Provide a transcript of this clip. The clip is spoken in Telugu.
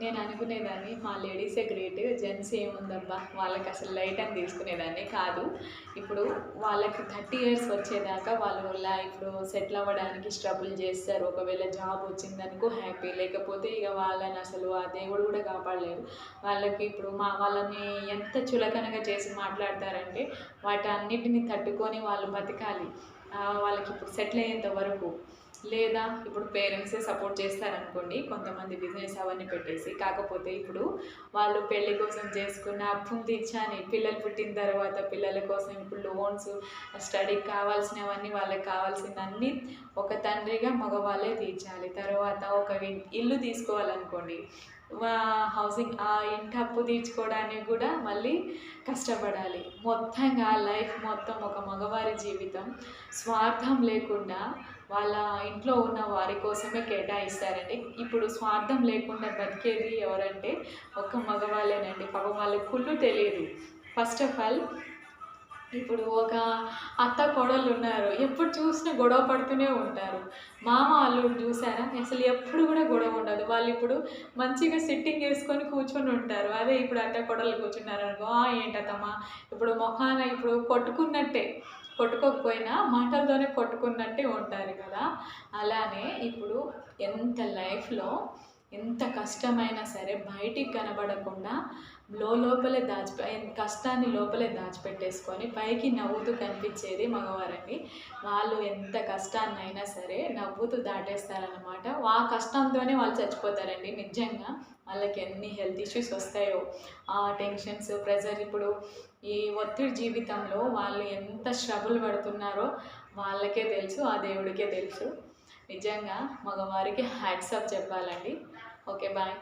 నేను అనుకునేదాన్ని మా లేడీసే గ్రేట్ జెంట్స్ ఏముందబ్బా? వాళ్ళకి అసలు లైట్ అని తీసుకునేదాన్ని కాదు. ఇప్పుడు వాళ్ళకి థర్టీ ఇయర్స్ వచ్చేదాకా వాళ్ళు లైఫ్లో సెటిల్ అవ్వడానికి స్ట్రగుల్ చేస్తారు. ఒకవేళ జాబ్ వచ్చిందనుకో హ్యాపీ లేకపోతే ఇక వాళ్ళని అసలు ఆ దేవుడు కూడా కాపాడలేరు వాళ్ళకి ఇప్పుడు మా వాళ్ళని ఎంత చులకనగా చేసి మాట్లాడతారంటే వాటన్నిటిని తట్టుకొని వాళ్ళు బతకాలి. వాళ్ళకి ఇప్పుడు సెటిల్ అయ్యేంత వరకు. లేదా ఇప్పుడు పేరెంట్సే సపోర్ట్ చేస్తారనుకోండి కొంతమంది బిజినెస్ అవన్నీ పెట్టేసి కాకపోతే ఇప్పుడు వాళ్ళు పెళ్ళి కోసం చేసుకున్న అప్పును తీర్చాని పిల్లలు పుట్టిన తర్వాత పిల్లల కోసం ఇప్పుడు లోన్స్ స్టడీకి కావాల్సినవన్నీ వాళ్ళకి కావాల్సినవన్నీ ఒక తండ్రిగా మగవాళ్ళే తీర్చాలి. తర్వాత ఒక ఇల్లు తీసుకోవాలనుకోండి హౌసింగ్ ఆ ఇంటి అప్పు తీర్చుకోవడానికి కూడా మళ్ళీ కష్టపడాలి. మొత్తంగా లైఫ్ మొత్తం ఒక మగవారి జీవితం. స్వార్థం లేకుండా వాళ్ళ ఇంట్లో ఉన్న వారి కోసమే కేటాయిస్తారండి. ఇప్పుడు స్వార్థం లేకుండా బతికేది ఎవరంటే ఒక్క మగవాళ్ళేనండి. పాపం వాళ్ళకి కుళ్ళు తెలియదు ఫస్ట్ ఆఫ్ ఆల్ ఇప్పుడు ఒక అత్త కోడళ్ళు ఉన్నారు. ఎప్పుడు చూసినా గొడవ పడుతూనే ఉంటారు. మామ అల్లుడు చూసారా అసలు ఎప్పుడు కూడా గొడవ ఉండదు. వాళ్ళు ఇప్పుడు మంచిగా సిట్టింగ్ వేసుకొని కూర్చొని ఉంటారు. అదే ఇప్పుడు అత్త కోడళ్ళు కూర్చున్నారు అనుకో ఏంటమ్మా ఇప్పుడు మొహాన ఇప్పుడు కొట్టుకున్నట్టే. కొట్టుకోకపోయినా మాటలతోనే కొట్టుకున్నట్టే ఉంటారు కదా. అలానే ఇప్పుడు ఎంత లైఫ్లో ఎంత కష్టమైనా సరే బయటికి కనబడకుండా లో లోపలే దాచిపె కష్టాన్ని లోపలే దాచిపెట్టేసుకొని పైకి నవ్వుతూ కనిపించేది మగవారండి. వాళ్ళు ఎంత కష్టాన్నైనా సరే నవ్వుతూ దాటేస్తారనమాట ఆ కష్టంతోనే వాళ్ళు చచ్చిపోతారండి నిజంగా. వాళ్ళకి ఎన్ని హెల్త్ ఇష్యూస్ వస్తాయో ఆ టెన్షన్స్ ప్రెజర్ ఇప్పుడు ఈ ఒత్తిడి జీవితంలో వాళ్ళు ఎంత స్ట్రగుల్ పడుతున్నారో వాళ్ళకే తెలుసు ఆ దేవుడికే తెలుసు. నిజంగా మగవారికి హ్యాట్సప్ చెప్పాలండి. Okay bye.